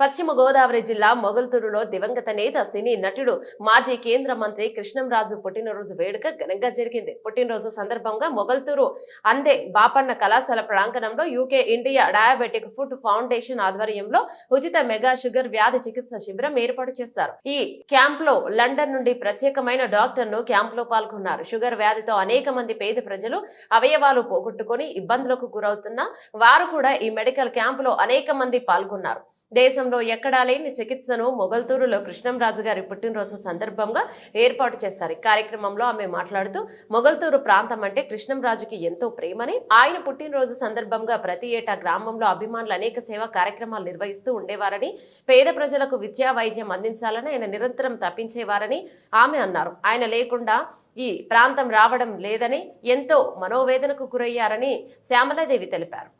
పశ్చిమ గోదావరి జిల్లా మొగల్తూరులో దివంగత నేత సినీ నటుడు మాజీ కేంద్ర మంత్రి కృష్ణంరాజు పుట్టినరోజు వేడుక ఘనంగా జరిగింది. పుట్టినరోజు సందర్భంగా మొగల్తూరు అందే బాపన్న కళాశాల ప్రాంగణంలో UK India diabetic food foundation ఆధ్వర్యంలో ఉచిత మెగా షుగర్ వ్యాధి చికిత్స శిబిరం ఏర్పాటు చేశారు. ఈ క్యాంప్లో లండన్ నుండి ప్రత్యేకమైన డాక్టర్ను క్యాంప్లో పాల్గొన్నారు. షుగర్ వ్యాధితో అనేక మంది పేద ప్రజలు అవయవాలు పోగొట్టుకొని ఇబ్బందులకు గురవుతున్న వారు కూడా ఈ మెడికల్ క్యాంప్లో అనేక మంది పాల్గొన్నారు. దేశం రాష్ట్రంలో ఎక్కడా లేని చికిత్సను మొగల్తూరులో కృష్ణంరాజు గారి పుట్టినరోజు సందర్భంగా ఏర్పాటు చేశారు. ఈ కార్యక్రమంలో ఆమె మాట్లాడుతూ మొగల్తూరు ప్రాంతం అంటే కృష్ణంరాజుకి ఎంతో ప్రేమని ఆయన పుట్టినరోజు సందర్భంగా ప్రతి ఏటా గ్రామంలో అభిమానులు అనేక సేవా కార్యక్రమాలు నిర్వహిస్తూ ఉండేవారని పేద ప్రజలకు విద్యా వైద్యం అందించాలని ఆయన నిరంతరం తప్పించేవారని ఆమె అన్నారు. ఆయన లేకుండా ఈ ప్రాంతం రావడం లేదని ఎంతో మనోవేదనకు గురయ్యారని శ్యామలాదేవి తెలిపారు.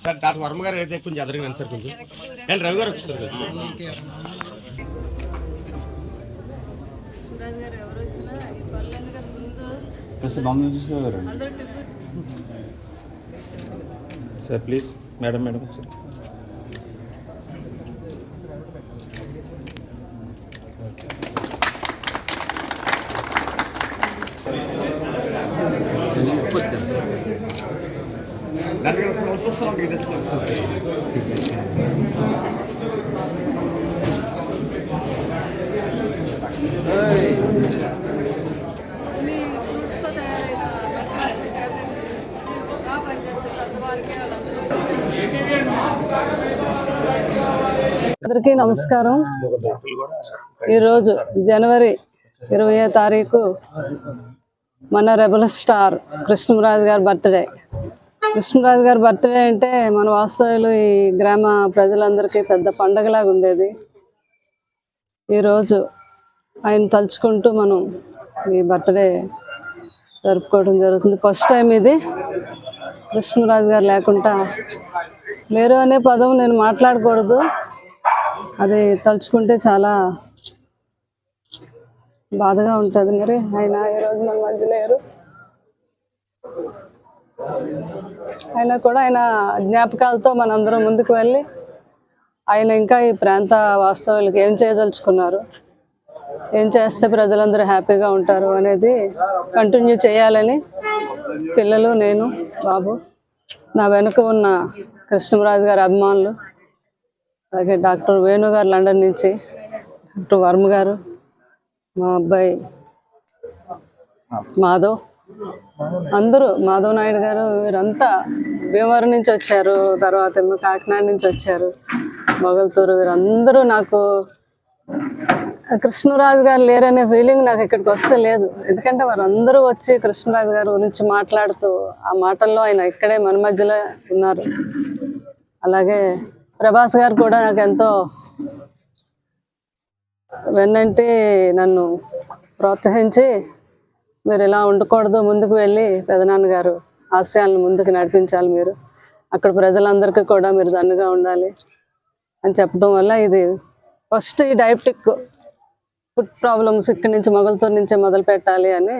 సార్ డాక్టర్ వర్మ గారు అయితే కొంచెం ఎదరగండి సార్ కొంచెం. అండ్ రవి గారు tiffin. Sir please madam madam sir doctor గారు ఒకసారి అందరికీ నమస్కారం. ఈరోజు జనవరి ఇరవై తారీఖు మన రెబల్ స్టార్ కృష్ణరాజు గారి బర్త్డే కృష్ణరాజు గారి బర్త్డే అంటే మన వాస్తవ్యులు ఈ గ్రామ ప్రజలందరికీ పెద్ద పండగలాగా ఉండేది. ఈరోజు ఆయన తలుచుకుంటూ మనం ఈ బర్త్డే జరుపుకోవడం జరుగుతుంది. ఫస్ట్ టైం ఇది. కృష్ణరాజు గారు లేకుండా లేరు అనే పదం నేను మాట్లాడకూడదు. అది తలుచుకుంటే చాలా బాధగా ఉంటుంది మరి. ఆయన ఈరోజు మన మధ్య లేరు. ఆయన కూడా ఆయన జ్ఞాపకాలతో మనందరం ముందుకు వెళ్ళి ఆయన ఇంకా ఈ ప్రాంత వాస్తవాలకు ఏం చేయదలుచుకున్నారు? ఏం చేస్తే ప్రజలందరూ హ్యాపీగా ఉంటారు అనేది కంటిన్యూ చేయాలని పిల్లలు నేను బాబు నా వెనుక ఉన్న కృష్ణరాజు గారి అభిమానులు అలాగే డాక్టర్ వేణు గారు లండన్ నుంచి డాక్టర్ వర్మ గారు మా అబ్బాయి మాధవ్ అందరూ మాధవ్ నాయుడు గారు వీరంతా భీమవరం నుంచి వచ్చారు తర్వాత ఏమో కాకినాడ నుంచి వచ్చారు. మొగల్తూరు వీరందరూ నాకు కృష్ణరాజు గారు లేరనే ఫీలింగ్ నాకు ఇక్కడికి వస్తే లేదు. ఎందుకంటే వారందరూ వచ్చి కృష్ణరాజు గారి గురించి మాట్లాడుతూ ఆ మాటల్లో ఆయన ఇక్కడే మన మధ్యలో ఉన్నారు. అలాగే ప్రభాస్ గారు కూడా నాకు ఎంతో వెన్నంటి నన్ను ప్రోత్సహించి మీరు ఇలా ఉండకూడదు ముందుకు వెళ్ళి పెదనాన్నగారు ఆశయాలను ముందుకు నడిపించాలి మీరు. అక్కడ ప్రజలందరికీ కూడా మీరు దన్నుగా ఉండాలి అని చెప్పడం వల్ల ఇది ఫస్ట్ ఈ డయాబెటిక్ ఫుడ్ ప్రాబ్లమ్స్ ఇక్కడి నుంచి మొగలతో నుంచే మొదలు పెట్టాలి అని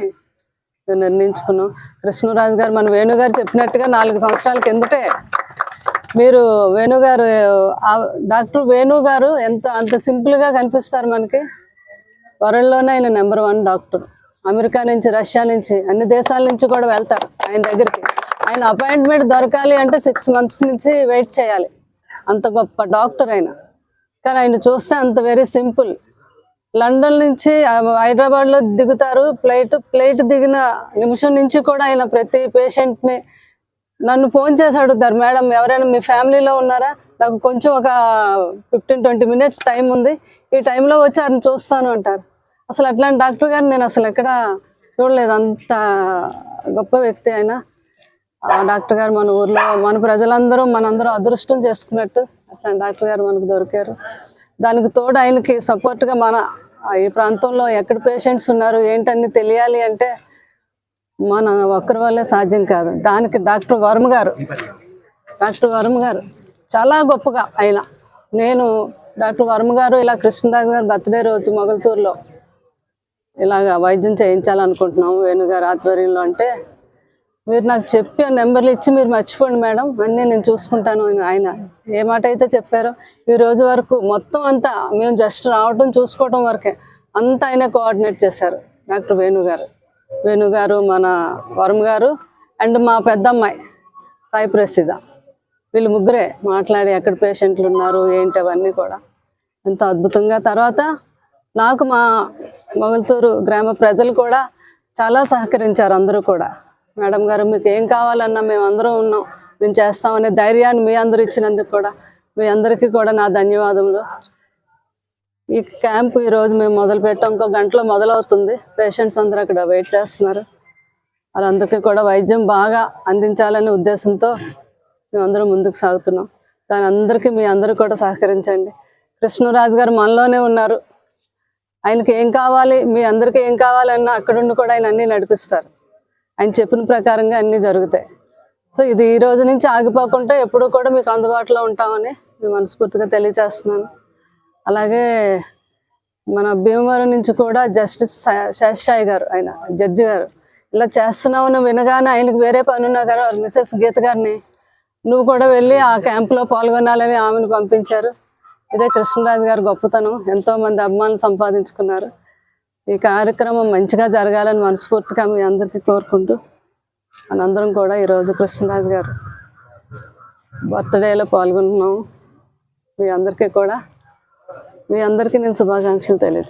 నిర్ణయించుకున్నాం. కృష్ణరాజు గారు మన వేణుగారు చెప్పినట్టుగా నాలుగు సంవత్సరాల కిందటే మీరు వేణుగారు డాక్టర్ వేణుగారు ఎంత అంత సింపుల్గా కనిపిస్తారు మనకి. వరల్డ్లోనే ఆయన నెంబర్ వన్ డాక్టర్. అమెరికా నుంచి రష్యా నుంచి అన్ని దేశాల నుంచి కూడా వెళ్తారు ఆయన దగ్గరికి. ఆయన అపాయింట్మెంట్ దొరకాలి అంటే సిక్స్ మంత్స్ నుంచి వెయిట్ చేయాలి. అంత గొప్ప డాక్టర్ ఆయన. కానీ ఆయన చూస్తే అంత వెరీ సింపుల్ లండన్ నుంచి హైదరాబాద్లో దిగుతారు. ఫ్లైట్ ఫ్లైట్ దిగిన నిమిషం నుంచి కూడా ఆయన ప్రతి పేషెంట్ని నన్ను ఫోన్ చేసి అడుగుతారు మేడం ఎవరైనా మీ ఫ్యామిలీలో ఉన్నారా? నాకు కొంచెం ఒక ఫిఫ్టీన్ ట్వంటీ మినిట్స్ టైం ఉంది. ఈ టైంలో వచ్చి ఆయన చూస్తాను అంటారు. అసలు అట్లాంటి డాక్టర్ గారిని నేను అసలు ఎక్కడ చూడలేదు. అంత గొప్ప వ్యక్తి ఆయన డాక్టర్ గారు మన ఊర్లో మన ప్రజలందరూ మనందరూ అదృష్టం చేసుకున్నట్టు అట్లాంటి డాక్టర్ గారు మనకు దొరికారు. దానికి తోడు ఆయనకి సపోర్ట్గా మన ఈ ప్రాంతంలో ఎక్కడ పేషెంట్స్ ఉన్నారు ఏంటని తెలియాలి అంటే మన ఒక్కరి వల్లే సాధ్యం కాదు. దానికి డాక్టర్ వర్మ గారు డాక్టర్ వర్మ గారు చాలా గొప్పగా ఆయన. నేను డాక్టర్ వర్మ గారు ఇలా కృష్ణరాజు గారు బర్త్డే రోజు మొగల్తూరులో ఇలాగ వైద్యం చేయించాలనుకుంటున్నాం వేణుగారు ఆధ్వర్యంలో అంటే మీరు నాకు చెప్పి నెంబర్లు ఇచ్చి మీరు మర్చిపోండి మేడం. అన్నీ నేను చూసుకుంటాను అని ఆయన ఏ మాట అయితే చెప్పారో ఈ రోజు వరకు మొత్తం అంతా మేము జస్ట్ రావటం చూసుకోవటం వరకే అంతా ఆయన కోఆర్డినేట్ చేశారు డాక్టర్ వేణుగారు. గారు మన వరం గారు అండ్ మా పెద్దమ్మాయి సాయి ప్రసిద్ధ. వీళ్ళు ముగ్గురే మాట్లాడి ఎక్కడ పేషెంట్లు ఉన్నారు ఏంటి అవన్నీ కూడా. ఎంతో అద్భుతంగా. తర్వాత నాకు మా మొగల్తూరు గ్రామ ప్రజలు కూడా చాలా సహకరించారు అందరూ కూడా. మేడం గారు మీకు ఏం కావాలన్నా మేము అందరం ఉన్నాం. మేము చేస్తామనే ధైర్యాన్ని మీ అందరూ ఇచ్చినందుకు కూడా మీ అందరికీ కూడా నా ధన్యవాదములు. ఈ క్యాంప్ ఈరోజు మేము మొదలు పెట్టాం. ఇంకో గంటలో మొదలవుతుంది. పేషెంట్స్ అందరూ అక్కడ వెయిట్ చేస్తున్నారు. వాళ్ళందరికీ కూడా వైద్యం బాగా అందించాలనే ఉద్దేశంతో మేమందరూ ముందుకు సాగుతున్నాం. దాని అందరికీ మీ అందరూ కూడా సహకరించండి. కృష్ణరాజు గారు మనలోనే ఉన్నారు. ఆయనకి ఏం కావాలి మీ అందరికీ ఏం కావాలన్నా అక్కడుండి కూడా ఆయన అన్నీ నడిపిస్తారు. ఆయన చెప్పిన ప్రకారంగా అన్నీ జరుగుతాయి. సో ఇది ఈ రోజు నుంచి ఆగిపోకుండా ఎప్పుడూ కూడా మీకు అందుబాటులో ఉంటామని మేము మనస్ఫూర్తిగా తెలియజేస్తున్నాను. అలాగే మన భీమవరం నుంచి కూడా జస్టిస్ శేషాయి గారు ఆయన జడ్జి గారు ఇలా చేస్తున్నామని వినగానే ఆయనకు వేరే పని ఉన్నా కదా మిసెస్ గీత గారిని నువ్వు కూడా వెళ్ళి ఆ క్యాంపులో పాల్గొనాలని ఆమెను పంపించారు. ఇదే కృష్ణరాజు గారి గొప్పతనం. ఎంతో మంది అభిమానులు సంపాదించుకున్నారు. ఈ కార్యక్రమం మంచిగా జరగాలని మనస్ఫూర్తిగా మీ అందరికీ కోరుకుంటూ మనందరం కూడా ఈరోజు కృష్ణరాజు గారు బర్త్డేలో పాల్గొంటున్నాము. మీ అందరికీ కూడా. మీ అందరికీ నేను శుభాకాంక్షలు తెలియజేస్తాను